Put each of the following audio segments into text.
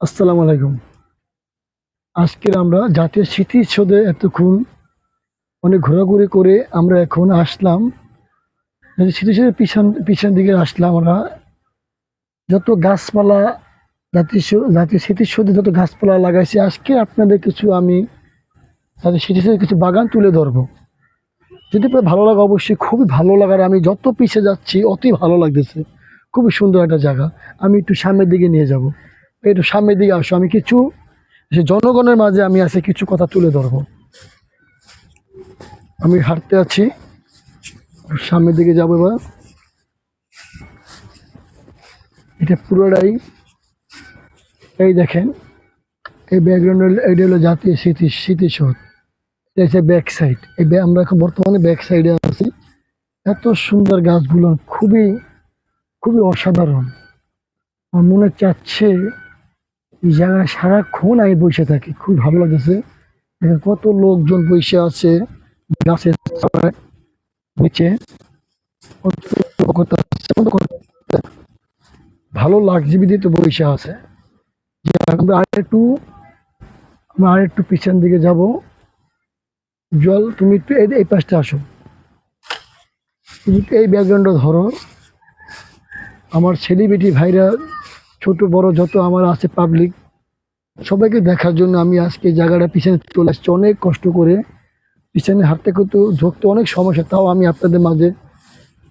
আসসালামু আলাইকুম। আজকে আমরা জাতীয় স্মৃতিসৌধে এতক্ষণ অনেক ঘোরাঘুরি করে আমরা এখন আসলাম। স্মৃতিসৌধের পিছন পিছন দিকে আসলাম আমরা। যত গাছপালা, জাতীয় জাতীয় স্মৃতিসৌধে যত গাছপালা লাগাইছি, আজকে আপনাদের কিছু আমি জাতীয় স্মৃতিসৌধের কিছু বাগান তুলে ধরবো। যদি ভালো লাগে অবশ্যই খুবই ভালো লাগার, আমি যত পিছিয়ে যাচ্ছি অতই ভালো লাগতেছে। খুবই সুন্দর একটা জায়গা। আমি একটু সামনের দিকে নিয়ে যাব। একটু সামনের দিকে আসো, আমি কিছু যে জনগণের মাঝে আমি আছে কিছু কথা তুলে ধরবো। আমি হাঁটতে আছি, সামনের দিকে যাব এবার। এটা পুরোটাই, এই দেখেন, এই ব্যাকগ্রাউন্ড এটা হলো জাতীয় স্মৃতি, স্মৃতিসৌধ। এটা হচ্ছে ব্যাক সাইড এই আমরা এখন বর্তমানে ব্যাক সাইডে আছি। এত সুন্দর গাছগুলো, খুবই খুবই অসাধারণ। আমার মনে চাচ্ছে এই জায়গায় সারাক্ষণ আমি বসে থাকি, খুব ভালো লাগতেছে। কত লোকজন বসে আছে, গাছের নিচে। ভালো লাগছে তো বসে আছে। আর একটু আমরা আর একটু পিছন দিকে যাব। জল, তুমি একটু এই পাশটা আসো। তুমি এই ব্যাকগ্রাউন্ডটা ধরো। আমার ছেলে বেটি ভাইরা, ছোট, বড়, যত আমার আছে পাবলিক সবাইকে দেখার জন্য আমি আজকে জায়গাটা পিছনে চলে আসছি। অনেক কষ্ট করে পিছনে হাঁটতে করতে ঝুঁকতে অনেক সমস্যা, তাও আমি আপনাদের মাঝে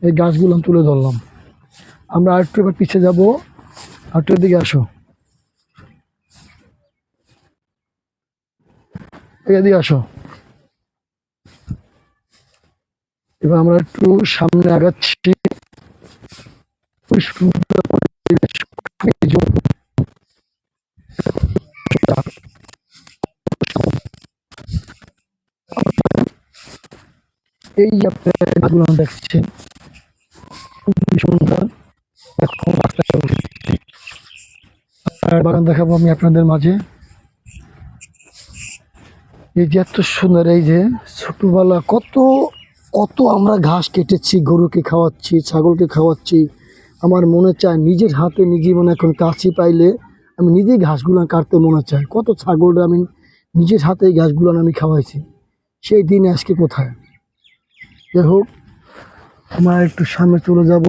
এই গাছগুলো তুলে ধরলাম। আমরা আরেকটু এবার পিছিয়ে যাব। আর একটু এদিকে আসো। এদিকে আসো। এবার আমরা একটু সামনে আগাচ্ছি সুন্দর পরিবেশ, খুবই জোর। এই গাছগুলো দেখছেন। খুবই সুন্দর আর বাগান দেখাবো আমি আপনাদের মাঝে। এই যে এত সুন্দর, এই যে ছোটবেলা কত কত আমরা ঘাস কেটেছি, গরুকে খাওয়াচ্ছি, ছাগলকে খাওয়াচ্ছি। আমার মনে চায় নিজের হাতে নিজে মনে এখন কাছি পাইলে আমি নিজেই ঘাসগুলো কাটতে মনে চায়। কত ছাগলটা আমি নিজের হাতে ঘাসগুলো আমি খাওয়াইছি। সেই দিন আজকে কোথায়? যাই হোক, আমরা একটু সামনে চলে যাব।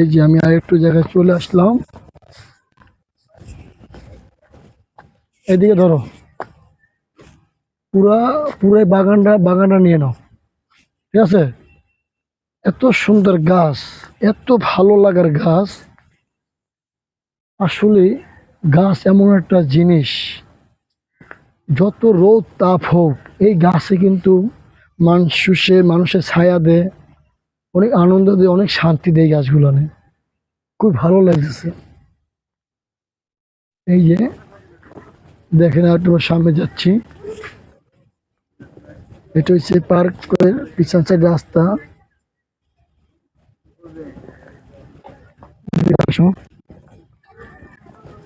এই যে আমি আর একটু জায়গায় চলে আসলাম। এদিকে ধরো। পুরা পুরো বাগানটা বাগানটা নিয়ে নাও। ঠিক আছে? এত সুন্দর গাছ, এত ভালো লাগার গাছ। আসলে গাছ এমন একটা জিনিস, যত রোদ তাপ হোক, এই গাছে কিন্তু মানুষের মানুষের ছায়া দেয়, অনেক আনন্দ দেয়, অনেক শান্তি দেয় গাছগুলো খুব ভালো লাগতেছে। এই যে, দেখেন আর তোমার সামনে যাচ্ছি। এটা হচ্ছে পার্কের পিছন সাইড রাস্তা। এদিকে আসো।